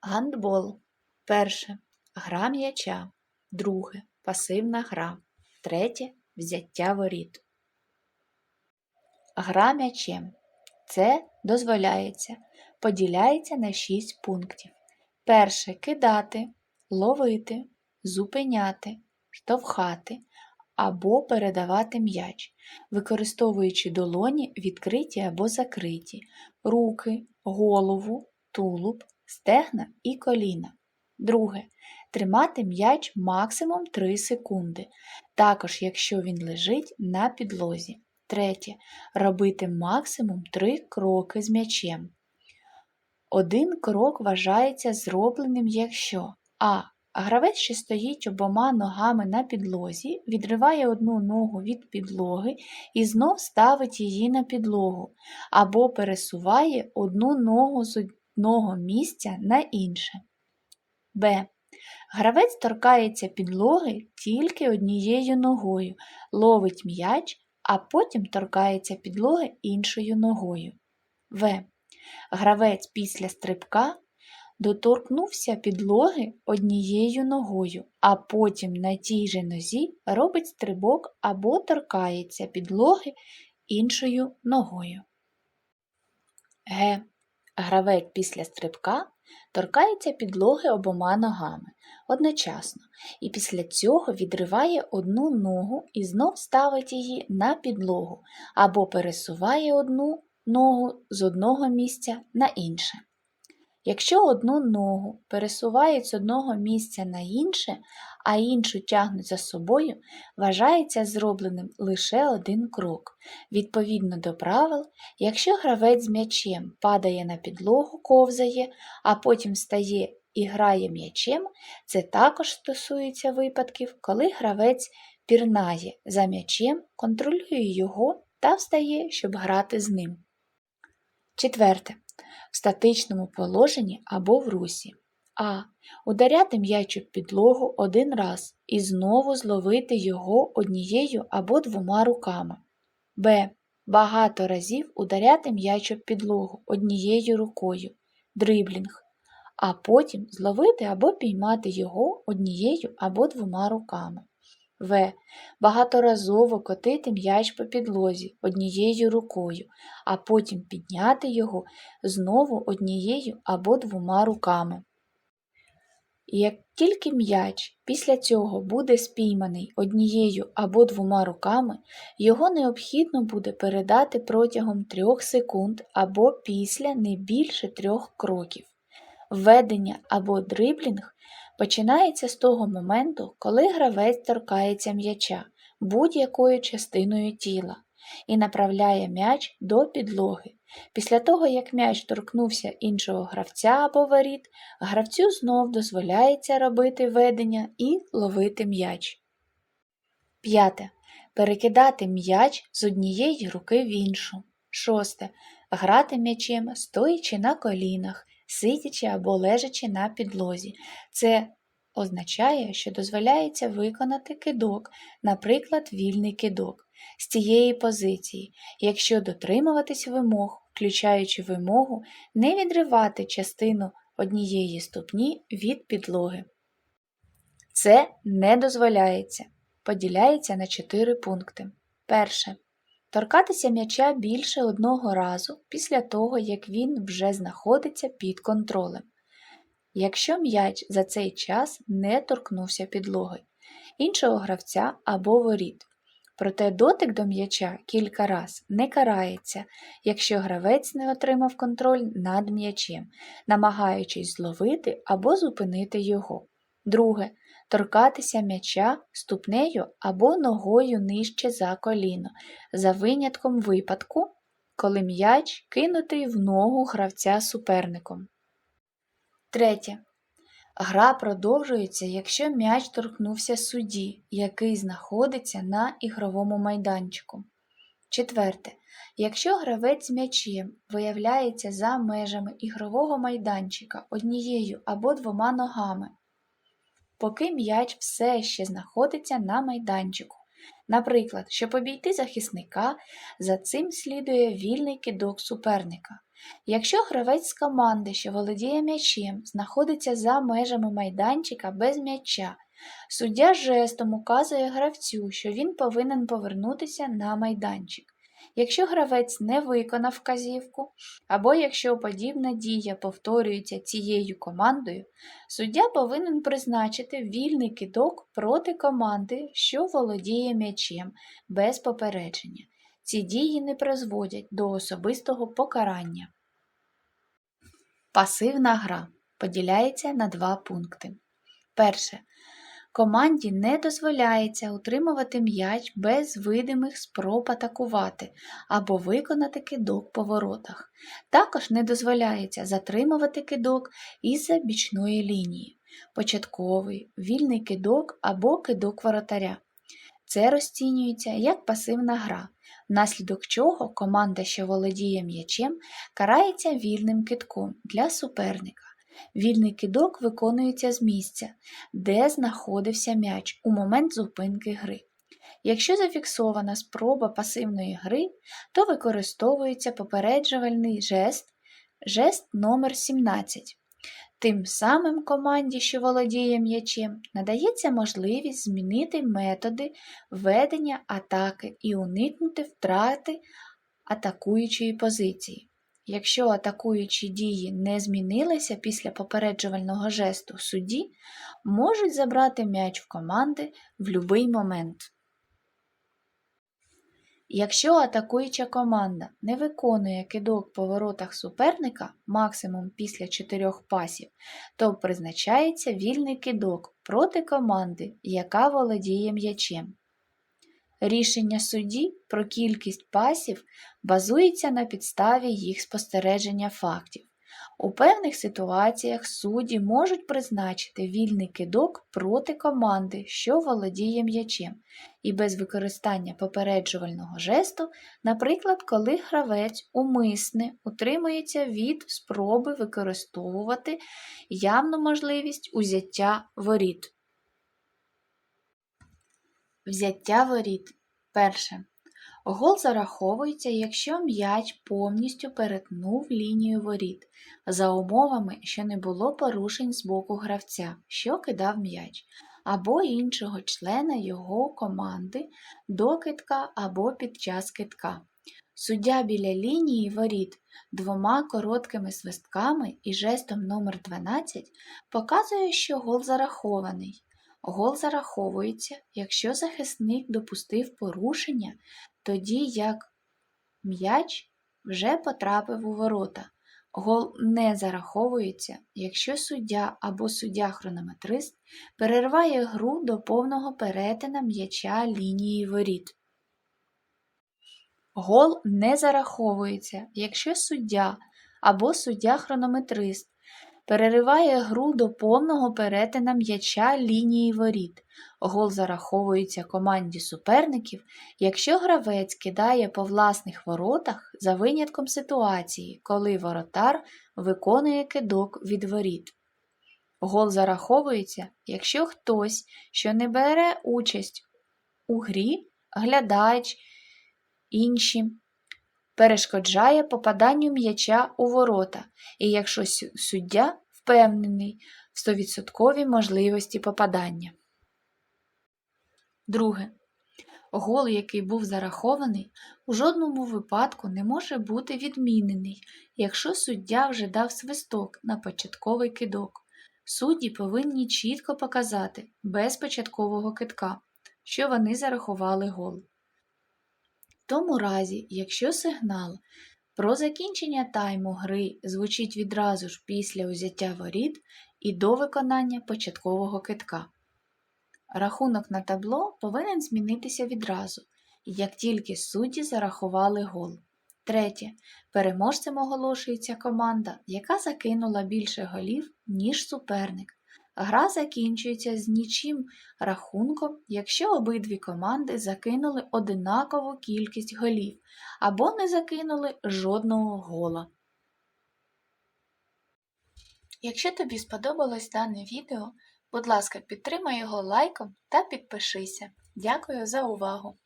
Гандбол. Перше. Гра м'яча. Друге. Пасивна гра. Третє. Взяття воріт. Гра м'ячем. Це дозволяється. Поділяється на 6 пунктів. Перше кидати, ловити, зупиняти, штовхати або передавати м'яч, використовуючи долоні відкриті або закриті, руки, голову, тулуб, стегна і коліна. Друге. Тримати м'яч максимум 3 секунди, також якщо він лежить на підлозі. Третє. Робити максимум 3 кроки з м'ячем. Один крок вважається зробленим, якщо а. Гравець, що стоїть обома ногами на підлозі, відриває одну ногу від підлоги і знов ставить її на підлогу, або пересуває одну ногу з одного місця на інше. Б. Гравець торкається підлоги тільки однією ногою, ловить м'яч, а потім торкається підлоги іншою ногою. В. Гравець після стрибка доторкнувся підлоги однією ногою, а потім на тій же нозі робить стрибок або торкається підлоги іншою ногою. Г. Гравець після стрибка торкається підлоги обома ногами одночасно і після цього відриває одну ногу і знов ставить її на підлогу або пересуває одну ногу з одного місця на інше. Якщо одну ногу пересувають з одного місця на інше, а іншу тягнуть за собою, вважається зробленим лише один крок. Відповідно до правил, якщо гравець з м'ячем падає на підлогу, ковзає, а потім стає і грає м'ячем, це також стосується випадків, коли гравець пірнає за м'ячем, контролює його та встає, щоб грати з ним. Четверте. В статичному положенні або в русі. А. Ударяти м'яч об підлогу один раз і знову зловити його однією або двома руками. Б. Багато разів ударяти м'яч об підлогу однією рукою. Дриблінг. А потім зловити або піймати його однією або двома руками. В. Багаторазово котити м'яч по підлозі однією рукою, а потім підняти його знову однією або двома руками. І Як тільки м'яч після цього буде спійманий однією або двома руками, його необхідно буде передати протягом 3 секунд або після не більше трьох кроків. Введення або дриблінг починається з того моменту, коли гравець торкається м'яча будь-якою частиною тіла і направляє м'яч до підлоги. Після того, як м'яч торкнувся іншого гравця або воріт, гравцю знов дозволяється робити ведення і ловити м'яч. П'яте. Перекидати м'яч з однієї руки в іншу. Шосте. Грати м'ячем, стоячи на колінах, сидячи або лежачи на підлозі. Це означає, що дозволяється виконати кидок, наприклад, вільний кидок. З цієї позиції, якщо дотримуватись вимог, включаючи вимогу не відривати частину однієї ступні від підлоги. Це не дозволяється. Поділяється на 4 пункти. Перше. Торкатися м'яча більше одного разу після того, як він вже знаходиться під контролем. Якщо м'яч за цей час не торкнувся підлоги, іншого гравця або воріт. Проте дотик до м'яча кілька раз не карається, якщо гравець не отримав контроль над м'ячем, намагаючись зловити або зупинити його. Друге. Торкатися м'яча ступнею або ногою нижче за коліно, за винятком випадку, коли м'яч кинутий в ногу гравця суперником. Третє. Гра продовжується, якщо м'яч торкнувся судді, який знаходиться на ігровому майданчику. Четверте. Якщо гравець м'ячем виявляється за межами ігрового майданчика однією або двома ногами, поки м'яч все ще знаходиться на майданчику. Наприклад, щоб обійти захисника, за цим слідує вільний кидок суперника. Якщо гравець з команди, що володіє м'ячем, знаходиться за межами майданчика без м'яча, суддя жестом указує гравцю, що він повинен повернутися на майданчик. Якщо гравець не виконав вказівку, або якщо подібна дія повторюється цією командою, суддя повинен призначити вільний кидок проти команди, що володіє м'ячем без попередження. Ці дії не призводять до особистого покарання. Пасивна гра поділяється на два пункти. Перше. Команді не дозволяється утримувати м'яч без видимих спроб атакувати або виконати кидок по воротах. Також не дозволяється затримувати кидок із-за бічної лінії, початковий, вільний кидок або кидок воротаря. Це розцінюється як пасивна гра, внаслідок чого команда, що володіє м'ячем, карається вільним кидком для суперника. Вільний кидок виконується з місця, де знаходився м'яч у момент зупинки гри. Якщо зафіксована спроба пасивної гри, то використовується попереджувальний жест, жест номер 17. Тим самим команді, що володіє м'ячем, надається можливість змінити методи ведення атаки і уникнути втрати атакуючої позиції. Якщо атакуючі дії не змінилися після попереджувального жесту судді, можуть забрати м'яч в команди в будь-який момент. Якщо атакуюча команда не виконує кидок по воротах суперника максимум після 4 пасів, то призначається вільний кидок проти команди, яка володіє м'ячем. Рішення судді про кількість пасів базується на підставі їх спостереження фактів. У певних ситуаціях судді можуть призначити вільний кидок проти команди, що володіє м'ячем, і без використання попереджувального жесту, наприклад, коли гравець умисне утримується від спроби використовувати явну можливість узяття воріт. Взяття воріт. Перше. Гол зараховується, якщо м'яч повністю перетнув лінію воріт, за умовами, що не було порушень з боку гравця, що кидав м'яч, або іншого члена його команди до китка або під час китка. Суддя біля лінії воріт двома короткими свистками і жестом номер 12 показує, що гол зарахований. Гол зараховується, якщо захисник допустив порушення, тоді як м'яч вже потрапив у ворота. Гол не зараховується, якщо суддя або суддя-хронометрист перерває гру до повного перетина м'яча лінії воріт. Гол не зараховується, якщо суддя або суддя-хронометрист перериває гру до повного перетина м'яча лінії воріт. Гол зараховується команді суперників, якщо гравець кидає по власних воротах за винятком ситуації, коли воротар виконує кидок від воріт. Гол зараховується, якщо хтось, що не бере участь у грі, глядач, інші, перешкоджає попаданню м'яча у ворота, і якщо суддя впевнений в 100% можливості попадання. Друге. Гол, який був зарахований, у жодному випадку не може бути відмінений, якщо суддя вже дав свисток на початковий кидок. Судді повинні чітко показати без початкового китка, що вони зарахували гол. Тому разі, якщо сигнал про закінчення тайму гри звучить відразу ж після узяття воріт і до виконання початкового китка. Рахунок на табло повинен змінитися відразу, як тільки судді зарахували гол. Третє. Переможцем оголошується команда, яка закинула більше голів, ніж суперник. Гра закінчується з нічим рахунком, якщо обидві команди закинули одинакову кількість голів або не закинули жодного гола. Якщо тобі сподобалось дане відео, будь ласка, підтримай його лайком та підпишися. Дякую за увагу!